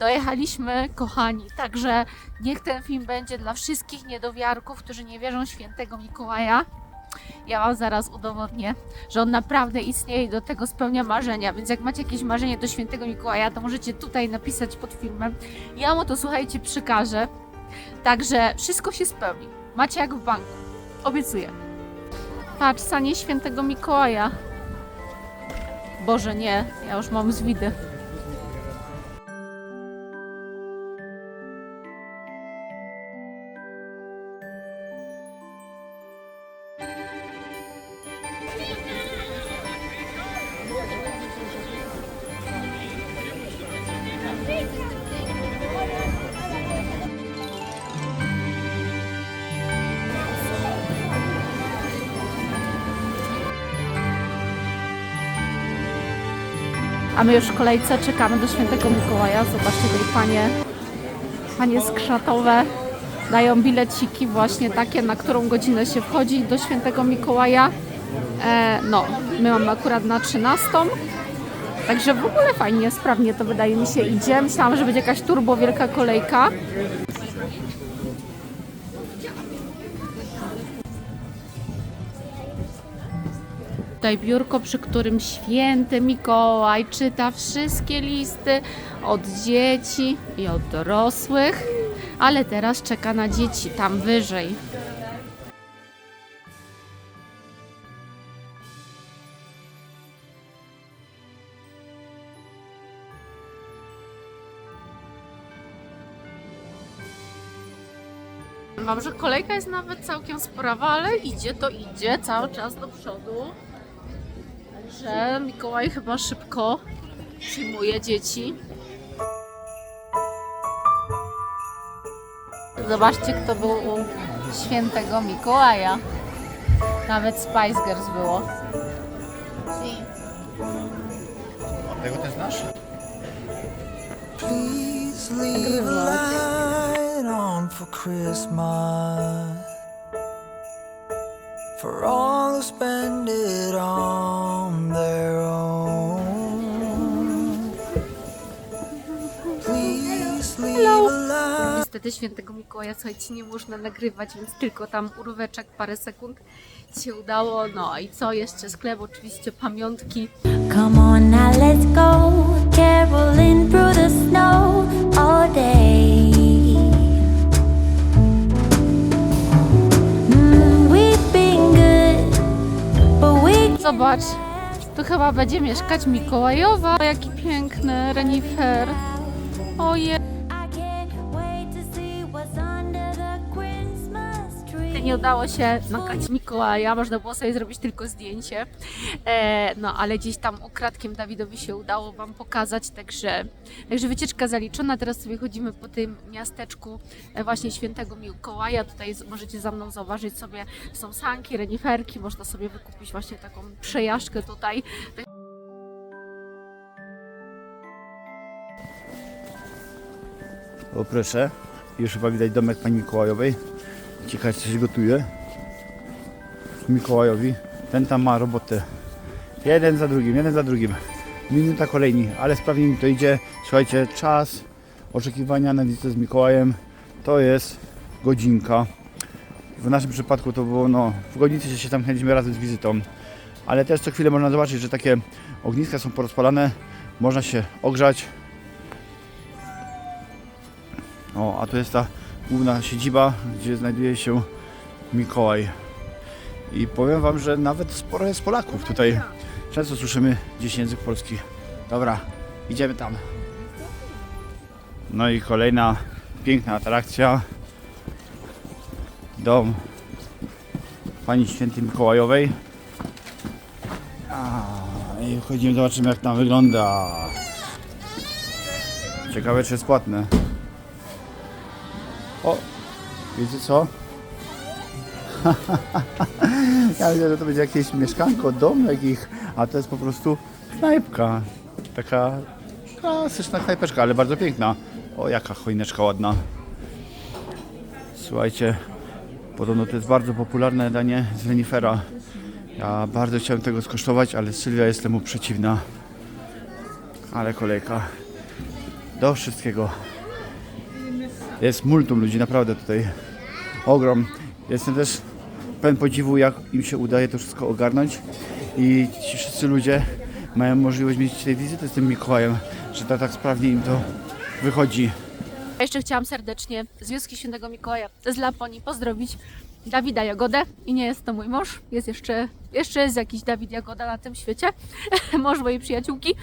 Dojechaliśmy, kochani, także niech ten film będzie dla wszystkich niedowiarków, którzy nie wierzą świętego Mikołaja. Ja Wam zaraz udowodnię, że on naprawdę istnieje i do tego spełnia marzenia. Więc jak macie jakieś marzenie do świętego Mikołaja, to możecie tutaj napisać pod filmem. Ja mu to słuchajcie, przekażę. Także wszystko się spełni. Macie jak w banku. Obiecuję. Patrz, sanie świętego Mikołaja. Boże, nie, ja już mam zwidy. A my już w kolejce czekamy do świętego Mikołaja. Zobaczcie, tutaj panie, panie skrzatowe dają bileciki właśnie takie, na którą godzinę się wchodzi do świętego Mikołaja. E, no, my mamy akurat na 13. Także w ogóle fajnie, sprawnie to wydaje mi się idzie. Myślałam, że będzie jakaś turbo wielka kolejka. Tutaj biurko, przy którym święty Mikołaj czyta wszystkie listy od dzieci i od dorosłych, ale teraz czeka na dzieci tam wyżej. Wam, że kolejka jest nawet całkiem sprawa, ale idzie to idzie cały czas do przodu. Także Mikołaj chyba szybko przyjmuje dzieci. Zobaczcie, kto był u świętego Mikołaja. Nawet Spice Girls było. Tego też znasz? Please leave a light on for Christmas. For all who spend it on Niestety świętego Mikołaja, słuchajcie, nie można nagrywać, więc tylko tam uryweczek, parę sekund się udało. No i co jeszcze? Sklep, oczywiście pamiątki. Come on now, let's go. Caroling through the snow all day. Mm, Zobacz, tu chyba będzie mieszkać Mikołajowa. Jaki piękny renifer. Oje. Nie udało się nagrać Mikołaja, można było sobie zrobić tylko zdjęcie. E, no ale gdzieś tam ukradkiem Dawidowi się udało Wam pokazać, także, także wycieczka zaliczona. Teraz sobie chodzimy po tym miasteczku e, właśnie świętego Mikołaja. Tutaj możecie za mną zauważyć sobie są sanki, reniferki, można sobie wykupić właśnie taką przejażdżkę tutaj. O proszę, już chyba widać domek pani Mikołajowej. Ciekawe co się gotuje. Mikołajowi. Ten tam ma robotę. Jeden za drugim, jeden za drugim. Minuta kolejni, ale sprawnie mi to idzie. Słuchajcie, czas oczekiwania na wizytę z Mikołajem to jest godzinka. W naszym przypadku to było no, w godzince się tam chęcimy razem z wizytą. Ale też co chwilę można zobaczyć, że takie ogniska są porozpalane. Można się ogrzać, O, a tu jest ta główna siedziba, gdzie znajduje się Mikołaj. I powiem Wam, że nawet sporo jest Polaków tutaj. Często słyszymy gdzieś język polski. Dobra, idziemy tam. No i kolejna piękna atrakcja. Dom Pani Świętej Mikołajowej. I wchodzimy, zobaczymy jak tam wygląda. Ciekawe czy jest płatne. O, wiecie co? ja myślę, że to będzie jakieś mieszkanko, dom jakich, a to jest po prostu knajpka. Taka klasyczna knajpeczka, ale bardzo piękna. O, jaka choineczka ładna. Słuchajcie, podobno to jest bardzo popularne danie z renifera. Ja bardzo chciałem tego skosztować, ale Sylwia jest temu przeciwna. Ale kolejka. do wszystkiego. Jest multum ludzi, naprawdę tutaj ogrom. Jestem też pełen podziwu, jak im się udaje to wszystko ogarnąć i ci wszyscy ludzie mają możliwość mieć tej wizyty z tym Mikołajem, że tak, tak sprawnie im to wychodzi. Ja jeszcze chciałam serdecznie z wioski Świętego Mikołaja z Laponii pozdrowić Dawida Jagodę i nie jest to mój mąż, jest jeszcze, jeszcze jest jakiś Dawid Jagoda na tym świecie, mąż mojej przyjaciółki.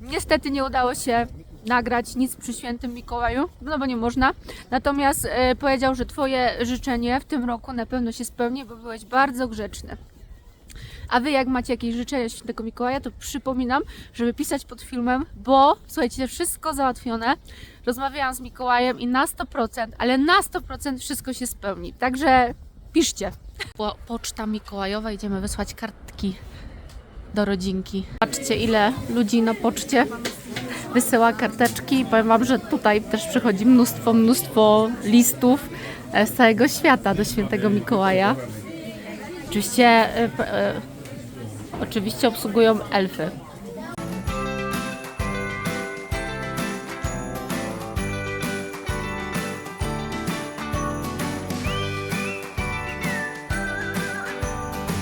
Niestety nie udało się nagrać nic przy Świętym Mikołaju, no bo nie można. Natomiast e, powiedział, że Twoje życzenie w tym roku na pewno się spełni, bo byłeś bardzo grzeczny. A Wy jak macie jakieś życzenia Świętego Mikołaja, to przypominam, żeby pisać pod filmem, bo słuchajcie, wszystko załatwione. Rozmawiałam z Mikołajem i na 100%, ale na 100% wszystko się spełni. Także piszcie. Po, poczta Mikołajowa, idziemy wysłać kartki do rodzinki. Patrzcie ile ludzi na poczcie wysyła karteczki. Powiem Wam, że tutaj też przychodzi mnóstwo, mnóstwo listów e, z całego świata do świętego Mikołaja. Oczywiście, e, e, oczywiście obsługują elfy.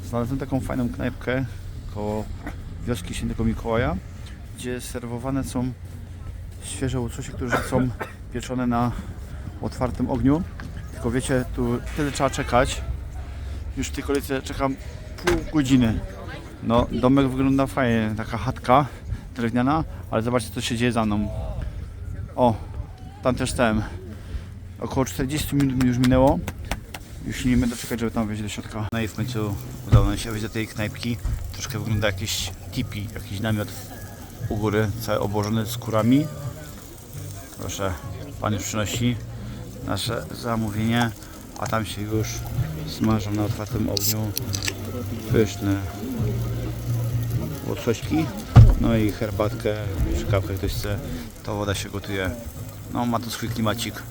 Znalazłem taką fajną knajpkę koło wioski Świętego Mikołaja, gdzie serwowane są świeże łososie, które są pieczone na otwartym ogniu. Tylko wiecie, tu tyle trzeba czekać. Już w tej kolejce czekam pół godziny. No, domek wygląda fajnie, taka chatka drewniana, ale zobaczcie co się dzieje za mną. O, tam też stałem. Około 40 minut mi już minęło. Już nie będę czekać, żeby tam wejść do środka. No i w końcu udało nam się wejść do tej knajpki. Troszkę wygląda jakieś tipi, jakiś namiot u góry, cały obłożony skórami. Proszę, pan już przynosi nasze zamówienie, a tam się już smażą na otwartym ogniu pyszne łosośki. No i herbatkę, czy kawkę ktoś chce, to woda się gotuje. No ma to swój klimacik.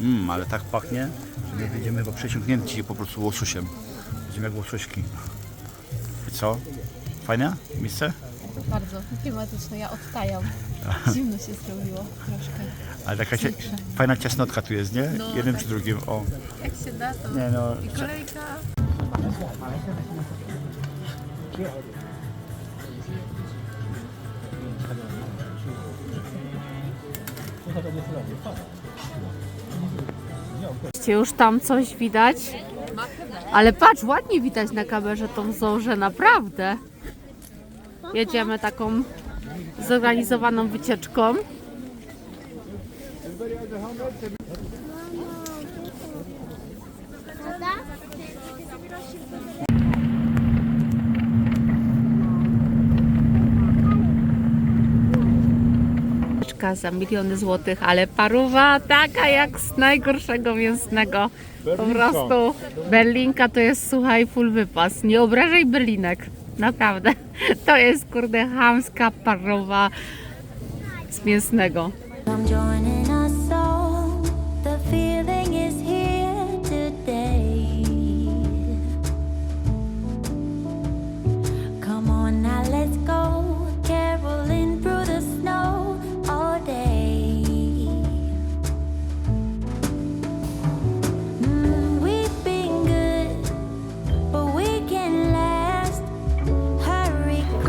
Mmm, ale tak pachnie, że my będziemy chyba przesiąknięci po prostu łososiem. Będziemy jak łosośki. I co? Fajne miejsce? Bardzo klimatyczne, ja odtajam. Zimno się zrobiło troszkę. Ale taka cie, fajna ciasnotka tu jest, nie? No, Jednym tak. przy drugim, o. Jak się da, to Nie no, i kolejka. Już tam coś widać, ale patrz, ładnie widać na kamerze tą zorzę, naprawdę. Jedziemy taką zorganizowaną wycieczką. Za miliony złotych, ale paruwa taka jak z najgorszego mięsnego. Po prostu Berlinka to jest słuchaj full wypas. Nie obrażaj Berlinek. Naprawdę. To jest kurde chamska paruwa z mięsnego.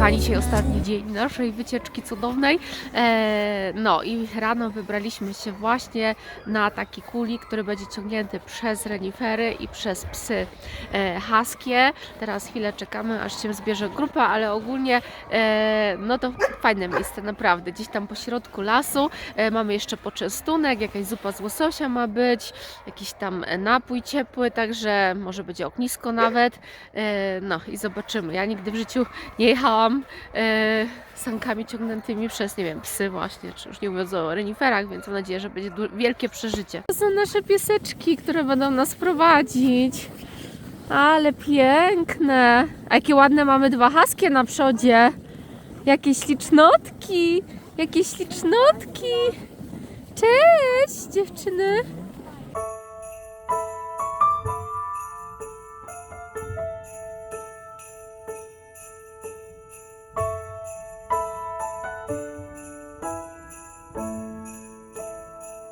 Kochani, dzisiaj ostatni dzień naszej wycieczki cudownej. E, no i rano wybraliśmy się właśnie na taki kulik, który będzie ciągnięty przez renifery i przez psy e, haskie. Teraz chwilę czekamy, aż się zbierze grupa, ale ogólnie e, no to fajne miejsce, naprawdę. Gdzieś tam po środku lasu mamy jeszcze poczęstunek, jakaś zupa z łososia ma być, jakiś tam napój ciepły, także może będzie ognisko nawet. No i zobaczymy. Ja nigdy w życiu nie jechałam e, sankami ciągniętymi przez, nie wiem, psy właśnie, czy już nie mówiąc o reniferach, więc mam nadzieję, że będzie wielkie przeżycie. To są nasze pieseczki, które będą nas prowadzić. Ale piękne. A jakie ładne mamy dwa haskie na przodzie. Jakie ślicznotki. Jakie ślicznotki. Cześć dziewczyny.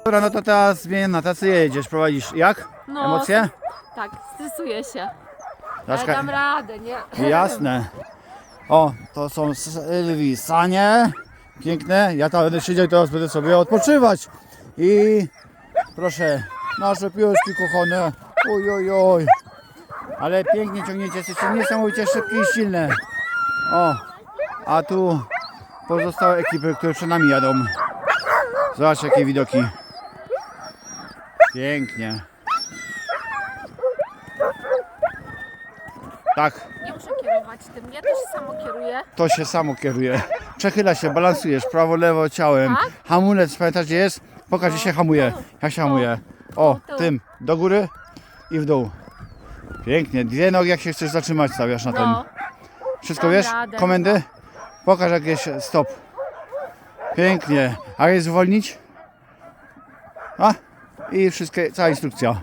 Dobra, no to teraz zmienię na tacy jedziesz, prowadzisz. Jak? No, Emocje? Tak, stresuję się. Ale Daszka, dam radę, nie? jasne. O, to są Sylwii sanie. Piękne. Ja tam będę siedział i teraz będę sobie odpoczywać. I proszę, nasze piłeczki kochane. Oj, oj, oj. Ale pięknie ciągniecie, jesteście niesamowicie szybkie i silne. O, a tu pozostałe ekipy, które przed nami jadą. Zobacz jakie widoki. Pięknie. Tak, Nie muszę kierować tym, ja też samo kieruję. to się samo kieruje. Przechyla się, balansujesz prawo, lewo ciałem. Tak? Hamulec, pamiętasz gdzie jest? Pokaż, gdzie się hamuje. Jak się hamuje? O, tu. tym, do góry i w dół. Pięknie. Dwie nogi, jak się chcesz zatrzymać, stawiasz na tym. No, Wszystko dam wiesz? radę. Komendy? Pokaż jakieś stop. Pięknie. A jest zwolnić? A? I wszystkie, cała instrukcja.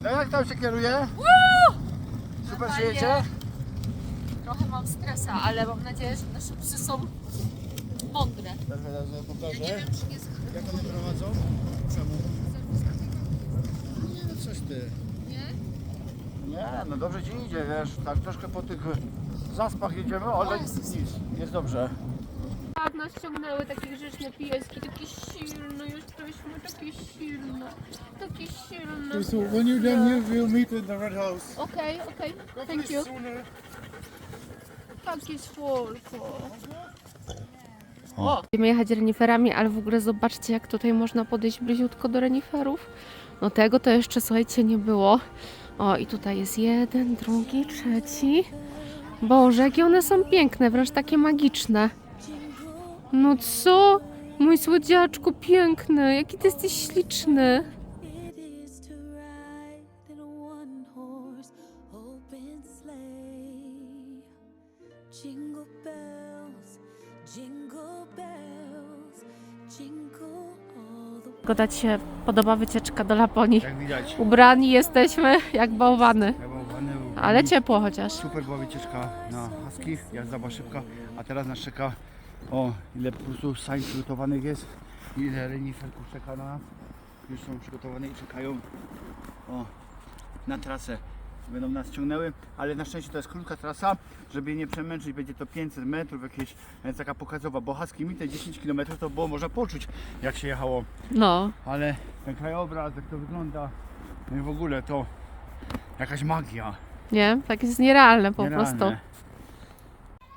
No jak tam się kieruje? Super się jedzie? trochę mam stresa, ale mam nadzieję, że nasze psy są mądre. Pokażę. Nie wiem, czy nie Jak one prowadzą? Czemu? Nie no coś ty. Nie? Nie, no dobrze ci idzie, wiesz, tak troszkę po tych zaspach jedziemy, ale nic, jest dobrze. Tak, nas ciągnęły takie grzeczne pieski, takie silne, jesteśmy takie silne, takie silne. So when you're done here, we'll meet in the red house. Okej, okej, thank you. Takie słodko. O! Będziemy jechać reniferami, ale w ogóle zobaczcie, jak tutaj można podejść bliziutko do reniferów. No tego to jeszcze, słuchajcie, nie było. O, i tutaj jest jeden, drugi, trzeci. Boże, jakie one są piękne, wręcz takie magiczne. No co? Mój słodziaczku piękny, jaki ty jesteś śliczny. It is to ride in a one horse open sleigh. Jingle bells, jingle bells, jingle all the Pogoda Ci się podoba wycieczka do Laponii. Jak widać. Ubrani jesteśmy jak bałwany, ale ciepło chociaż. Super była wycieczka na Husky, jazda była szybka, a teraz nas czeka, o ile po prostu sań przygotowanych jest, ile reniferków czeka na nas, już są przygotowane i czekają, o, na trasę. Będą nas ciągnęły, ale na szczęście to jest krótka trasa, żeby je nie przemęczyć, będzie to 500 metrów jakieś, więc taka pokazowa, bo Husky mi te 10 km to było można poczuć jak się jechało, No, ale ten krajobraz, jak to wygląda, no i w ogóle to jakaś magia. nie? Tak jest nierealne po Nierealne. prostu.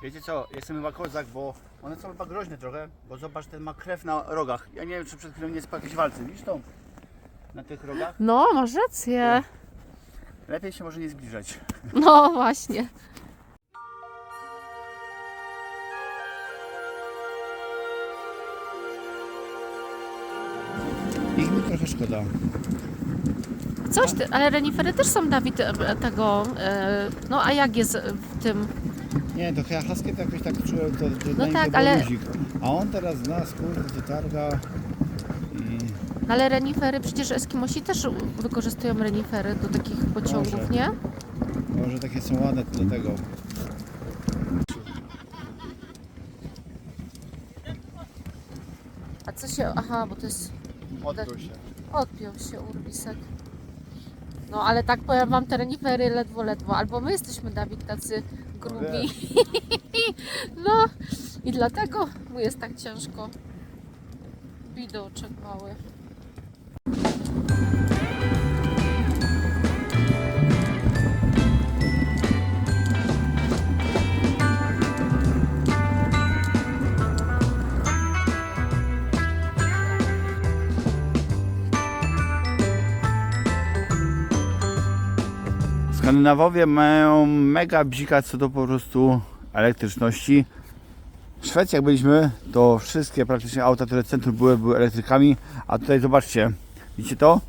Wiecie co, jestem chyba kozak, bo one są chyba groźne trochę, bo zobacz, ten ma krew na rogach. Ja nie wiem, czy przed chwilą nie jest po jakiejś walce, widzisz to? Na tych rogach? No, masz rację. Lepiej się może nie zbliżać. No właśnie. Ich mi trochę szkoda. Coś ty, ale renifery też są Dawid e, tego. E, no a jak jest w tym? Nie, to ja to jakoś tak czułem, to, to nich tak, ale- luzik. A on teraz nas, kurde, dotarga i... Ale renifery, przecież Eskimosi też wykorzystują renifery do takich pociągów, Może. nie? Może takie są ładne do tego. A co się. Aha, bo to jest. Odbił się. Odpiął się Urbisek. No ale tak powiem wam, te renifery ledwo, ledwo. Albo my jesteśmy, Dawid, tacy grubi. No i dlatego mu jest tak ciężko. Bidoczek mały. Skandynawowie mają mega bzika co do po prostu elektryczności. W Szwecji jak byliśmy, to wszystkie praktycznie auta, które w centrum były, były elektrykami, a tutaj zobaczcie, widzicie to?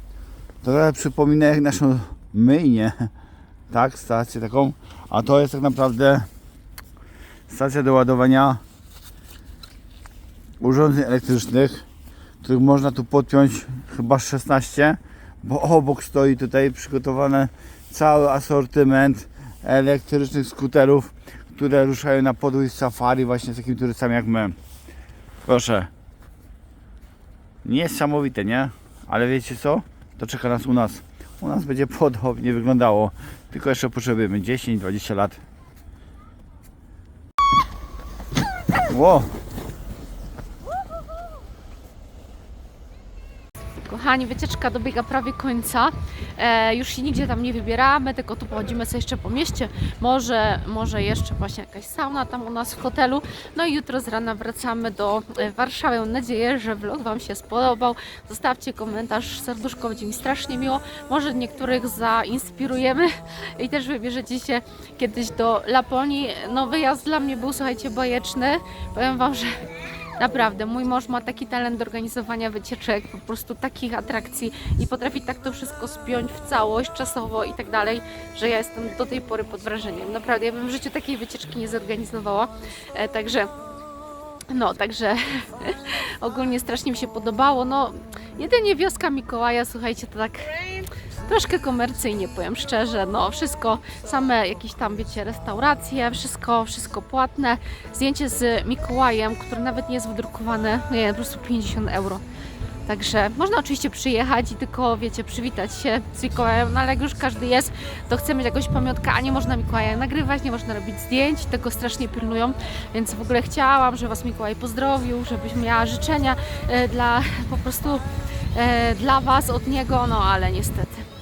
To trochę przypomina jak naszą myjnię, tak, stację taką, a to jest tak naprawdę stacja do ładowania urządzeń elektrycznych, których można tu podpiąć chyba 16, bo obok stoi tutaj przygotowane cały asortyment elektrycznych skuterów, które ruszają na podróż safari właśnie z takimi turystami jak my. Proszę. Niesamowite, nie? Ale wiecie co? To czeka nas u nas. U nas będzie podobnie wyglądało. Tylko jeszcze potrzebujemy 10-20 lat. Ło! Kochani, wycieczka dobiega prawie końca. E, już się nigdzie tam nie wybieramy, tylko tu pochodzimy sobie jeszcze po mieście. Może, może jeszcze właśnie jakaś sauna tam u nas w hotelu. No i jutro z rana wracamy do e, Warszawy. Mam nadzieję, że vlog Wam się spodobał. Zostawcie komentarz, serduszko, będzie mi strasznie miło. Może niektórych zainspirujemy i też wybierzecie się kiedyś do Laponii. No wyjazd dla mnie był, słuchajcie, bajeczny. Powiem Wam, że Naprawdę, mój mąż ma taki talent do organizowania wycieczek, po prostu takich atrakcji i potrafi tak to wszystko spiąć w całość, czasowo i tak dalej, że ja jestem do tej pory pod wrażeniem. Naprawdę, ja bym w życiu takiej wycieczki nie zorganizowała. E, także. No, także ogólnie strasznie mi się podobało. No, jedynie wioska Mikołaja, słuchajcie, to tak troszkę komercyjnie, powiem szczerze. No, wszystko, same jakieś tam, wiecie, restauracje, wszystko, wszystko płatne. Zdjęcie z Mikołajem, które nawet nie jest wydrukowane, nie wiem, po prostu 50 euro. Także można oczywiście przyjechać i tylko, wiecie, przywitać się z Mikołajem, no ale jak już każdy jest, to chce mieć jakąś pamiątkę, a nie można Mikołaja nagrywać, nie można robić zdjęć, tego strasznie pilnują, więc w ogóle chciałam, żeby Was Mikołaj pozdrowił, żebyś miała życzenia e, dla, po prostu e, dla Was od niego, no ale niestety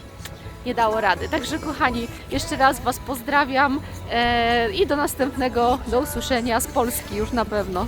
nie dało rady. Także kochani, jeszcze raz Was pozdrawiam e, i do następnego, do usłyszenia z Polski już na pewno.